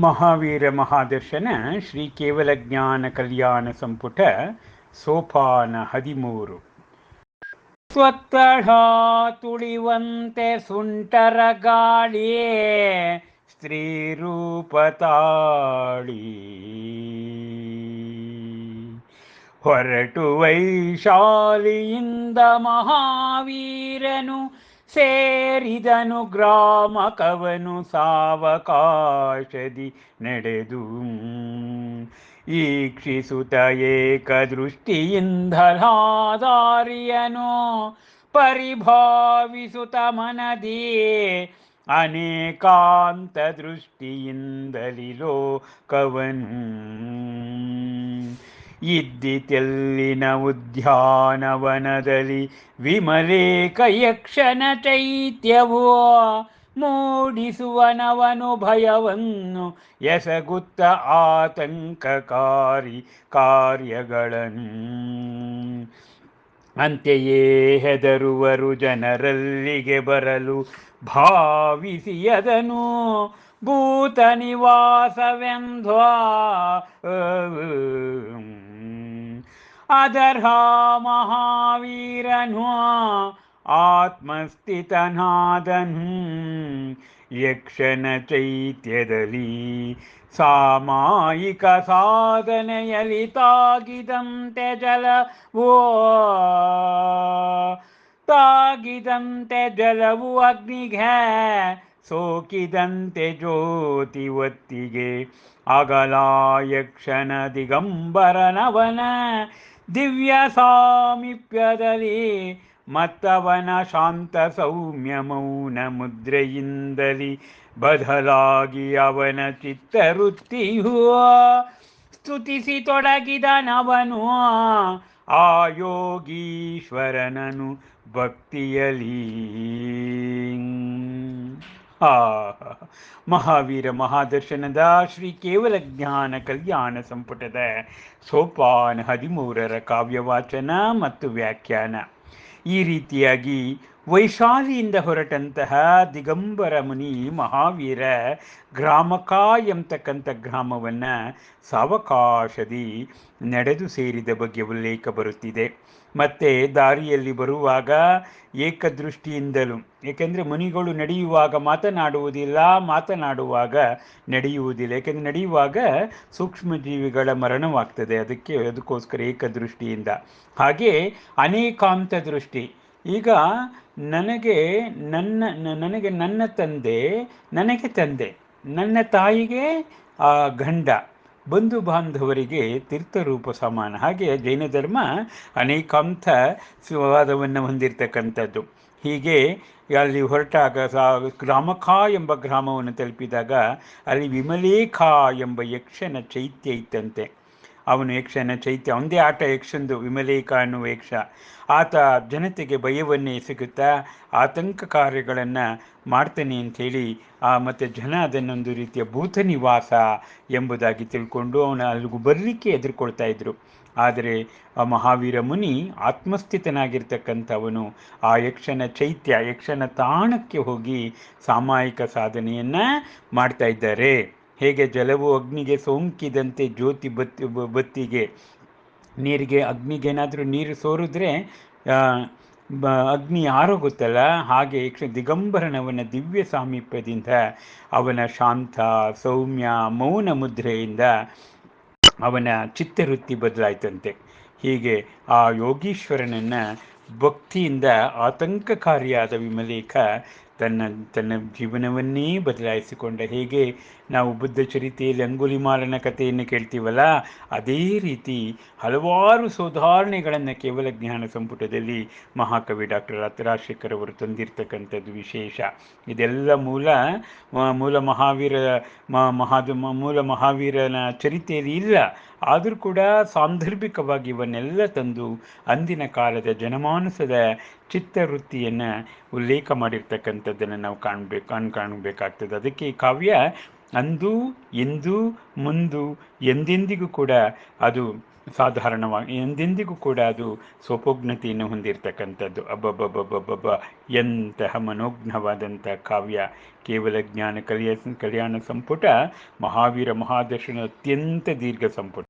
ಮಹಾವೀರ ಮಹಾದರ್ಶನ ಶ್ರೀ ಕೇವಲ ಜ್ಞಾನ ಕಲ್ಯಾಣ ಸಂಪುಟ, ಸೋಪಾನ ಹದಿಮೂರು. ಸ್ವತ್ತಳ ತುಳಿವಂತೆ ಸುಂಟರ ಗಾಳಿಯೇ ಸ್ತ್ರೀ ರೂಪ ತಾಳಿ. ಹೊರಟು ವೈಶಾಲಿಯಿಂದ ಮಹಾವೀರನು ಸೇರಿದನು ಗ್ರಾಮ ಕವನು ಸಾವಕಾಶದಿ ನಡೆದು ಈಕ್ಷಿಸುತ್ತ ಏಕದೃಷ್ಟಿಯಿಂದಲಾದಾರಿಯನು ಪರಿಭಾವಿಸುತ್ತ ಮನದಿ ಅನೇಕಾಂತ ದೃಷ್ಟಿಯಿಂದಲಿಲೋ ಲೋಕವನು ಇದ್ದಿತೆಲ್ಲಿನ ಉದ್ಯಾನವನದಲ್ಲಿ ವಿಮಲೇಕಯಕ್ಷನ ಚೈತ್ಯವೋ ಮೂಡಿಸುವನವನು ಭಯವನ್ನು ಎಸಗುತ್ತ ಆತಂಕಕಾರಿ ಕಾರ್ಯಗಳನ್ನು. ಅಂತೆಯೇ ಹೆದರುವರು ಜನರಲ್ಲಿಗೆ ಬರಲು ಭಾವಿಸಿ ಅದನು ಭೂತ ನಿವಾಸವೆಂದ್ವಾ ಅದರ್ಹ ಮಹಾವೀರನು ಆತ್ಮಸ್ಥಿತನಾದನು. ಯಕ್ಷನ ಚೈತ್ಯದಲ್ಲಿ ಸಾಮಾಯಿಕ ಸಾಧನೆಯಲ್ಲಿ ತಾಗಿದಂತೆ ಜಲವೋ ತಾಗಿದಂತೆ ಜಲವು ಅಗ್ನಿಗೆ ಸೋಕಿದಂತೆ ಜ್ಯೋತಿ ಒತ್ತಿಗೆ. ಅಗಲ ಯಕ್ಷನ ದಿಗಂಬರನವನ ದಿವ್ಯ ಸಾಮೀಪ್ಯದಲ್ಲಿ ಮತ್ತವನ ಶಾಂತ ಸೌಮ್ಯ ಮೌನ ಮುದ್ರೆಯಿಂದಲಿ ಬದಲಾಗಿ ಅವನ ಚಿತ್ತವೃತ್ತಿಯು ಸ್ತುತಿಸಿ ತೊಡಗಿದನವನು ಆ ಯೋಗೀಶ್ವರನನು ಭಕ್ತಿಯಲಿ. ಆ ಮಹಾವೀರ ಮಹಾದರ್ಶನದ ಶ್ರೀ ಕೇವಲ ಜ್ಞಾನ ಕಲ್ಯಾಣ ಸಂಪುಟದ ಸೋಪಾನ ಹದಿಮೂರರ ಕಾವ್ಯವಾಚನ ಮತ್ತು ವ್ಯಾಖ್ಯಾನ ಈ ರೀತಿಯಾಗಿ ವೈಶಾಲಿಯಿಂದ ಹೊರಟಂತಹ ದಿಗಂಬರ ಮುನಿ ಮಹಾವೀರ ಗ್ರಾಮಕ ಎಂತಕ್ಕಂಥ ಗ್ರಾಮವನ್ನು ಸಾವಕಾಶದಿ ನಡೆದು ಸೇರಿದ ಬಗ್ಗೆ ಉಲ್ಲೇಖ ಬರುತ್ತಿದೆ. ಮತ್ತು ದಾರಿಯಲ್ಲಿ ಬರುವಾಗ ಏಕದೃಷ್ಟಿಯಿಂದಲೂ, ಏಕೆಂದರೆ ಮುನಿಗಳು ನಡೆಯುವಾಗ ಮಾತನಾಡುವುದಿಲ್ಲ, ಮಾತನಾಡುವಾಗ ನಡೆಯುವುದಿಲ್ಲ, ಏಕೆಂದರೆ ನಡೆಯುವಾಗ ಸೂಕ್ಷ್ಮಜೀವಿಗಳ ಮರಣವಾಗ್ತದೆ, ಅದಕ್ಕೆ ಅದಕ್ಕೋಸ್ಕರ ಏಕದೃಷ್ಟಿಯಿಂದ. ಹಾಗೆ ಅನೇಕಾಂತ ದೃಷ್ಟಿ ಈಗ ನನಗೆ ನನ್ನ ನನಗೆ ನನ್ನ ತಂದೆ, ನನಗೆ ತಂದೆ, ನನ್ನ ತಾಯಿಗೆ, ಆ, ಗಂಡ, ಬಂಧು ಬಾಂಧವರಿಗೆ ತೀರ್ಥರೂಪ ಸಮಾನ. ಹಾಗೆ ಜೈನ ಧರ್ಮ ಅನೇಕಾಂಥ ವಾದವನ್ನು ಹೊಂದಿರತಕ್ಕಂಥದ್ದು. ಹೀಗೆ ಅಲ್ಲಿ ಹೊರಟಾಗ ಗ್ರಾಮಖ ಎಂಬ ಗ್ರಾಮವನ್ನು ತಲುಪಿದಾಗ ಅಲ್ಲಿ ವಿಮಲೇಖ ಎಂಬ ಯಕ್ಷನ ಚೈತ್ಯ ಇತ್ತಂತೆ. ಅವನು ಯಕ್ಷನ ಚೈತ್ಯ, ಒಂದೇ ಆಟ ಯಕ್ಷಂದು ವಿಮಲೇಖ ಅನ್ನುವ ಯಕ್ಷ. ಆತ ಜನತೆಗೆ ಭಯವನ್ನೇ ಸಿಗುತ್ತಾ, ಆತಂಕ ಕಾರ್ಯಗಳನ್ನು ಮಾಡ್ತಾನೆ ಅಂಥೇಳಿ ಮತ್ತು ಜನ ಅದನ್ನೊಂದು ರೀತಿಯ ಭೂತ ನಿವಾಸ ಎಂಬುದಾಗಿ ತಿಳ್ಕೊಂಡು ಅವನ ಅಲ್ಲಿಗೂ ಬರಲಿಕ್ಕೆ ಎದುರುಕೊಳ್ತಾ ಇದ್ರು. ಆದರೆ ಆ ಮಹಾವೀರ ಮುನಿ ಆತ್ಮಸ್ಥಿತನಾಗಿರ್ತಕ್ಕಂಥವನು, ಆ ಯಕ್ಷನ ಚೈತ್ಯ, ಯಕ್ಷನ ತಾಣಕ್ಕೆ ಹೋಗಿ ಸಾಮಾಯಿಕ ಸಾಧನೆಯನ್ನು ಮಾಡ್ತಾ ಇದ್ದಾರೆ. ಹೇಗೆ ಜಲವು ಅಗ್ನಿಗೆ ಸೋಂಕಿದಂತೆ ಜ್ಯೋತಿ ಬತ್ತಿ ಬತ್ತಿಗೆ, ನೀರಿಗೆ, ಅಗ್ನಿಗೇನಾದರೂ ನೀರು ಸೋರಿದ್ರೆ ಅಗ್ನಿ ಆರೋಗುತ್ತಲ್ಲ? ಹಾಗೆ ಯಕ್ಷ ದಿಗಂಬರನವನ ದಿವ್ಯ ಸಾಮೀಪ್ಯದಿಂದ ಅವನ ಶಾಂತ, ಸೌಮ್ಯ, ಮೌನ ಮುದ್ರೆಯಿಂದ ಅವನ ಚಿತ್ತವೃತ್ತಿ ಬದಲಾಯ್ತಂತೆ. ಹೀಗೆ ಆ ಯೋಗೀಶ್ವರನನ್ನು ಭಕ್ತಿಯಿಂದ ಆತಂಕಕಾರಿಯಾದ ವಿಮಲೇಖ ತನ್ನ ತನ್ನ ಜೀವನವನ್ನೇ ಬದಲಾಯಿಸಿಕೊಂಡ ಹೇಗೆ ನಾವು ಬುದ್ಧ ಚರಿತೆಯಲ್ಲಿ ಅಂಗುಲಿಮಾಲನ ಕಥೆಯನ್ನು ಕೇಳ್ತೀವಲ್ಲ, ಅದೇ ರೀತಿ ಹಲವಾರು ಸುಧಾರಣೆಗಳನ್ನು ಕೇವಲ ಜ್ಞಾನ ಸಂಪುಟದಲ್ಲಿ ಮಹಾಕವಿ ಡಾಕ್ಟರ್ ರಾತ್ರಾಶೇಖರ್ ಅವರು ತಂದಿರತಕ್ಕಂಥದ್ದು ವಿಶೇಷ. ಇದೆಲ್ಲ ಮೂಲ ಮೂಲ ಮಹಾವೀರ ಮಹಾದ ಮೂಲ ಮಹಾವೀರನ ಚರಿತೆಯಲ್ಲಿ ಇಲ್ಲ. ಆದರೂ ಕೂಡ ಸಾಂದರ್ಭಿಕವಾಗಿ ಇವನ್ನೆಲ್ಲ ತಂದು ಅಂದಿನ ಕಾಲದ ಜನಮಾನಸದ ಚಿತ್ತವೃತ್ತಿಯನ್ನು ಉಲ್ಲೇಖ ಮಾಡಿರ್ತಕ್ಕಂಥದ್ದನ್ನು ನಾವು ಕಾಣಬೇಕು ಕಣ್ ಕಾಣಬೇಕಾಗ್ತದೆ ಅದಕ್ಕೆ ಈ ಕಾವ್ಯ ಅಂದು ಎಂದು ಮುಂದು, ಎಂದೆಂದಿಗೂ ಕೂಡ ಅದು ಸಾಧಾರಣವಾಗಿ ಎಂದೆಂದಿಗೂ ಕೂಡ ಅದು ಸ್ವಪೋಜ್ಞತೆಯನ್ನು ಹೊಂದಿರತಕ್ಕಂಥದ್ದು. ಅಬ್ಬಬ್ಬಬ್ಬಬ್ಬಬ್ಬ ಎಂತಹ ಮನೋಜ್ಞವಾದಂಥ ಕಾವ್ಯ. ಕೇವಲ ಜ್ಞಾನ ಕಲಿಯ, ಕಲ್ಯಾಣ ಸಂಪುಟ, ಮಹಾವೀರ ಮಹಾದರ್ಶನ ಅತ್ಯಂತ ದೀರ್ಘ ಸಂಪುಟ.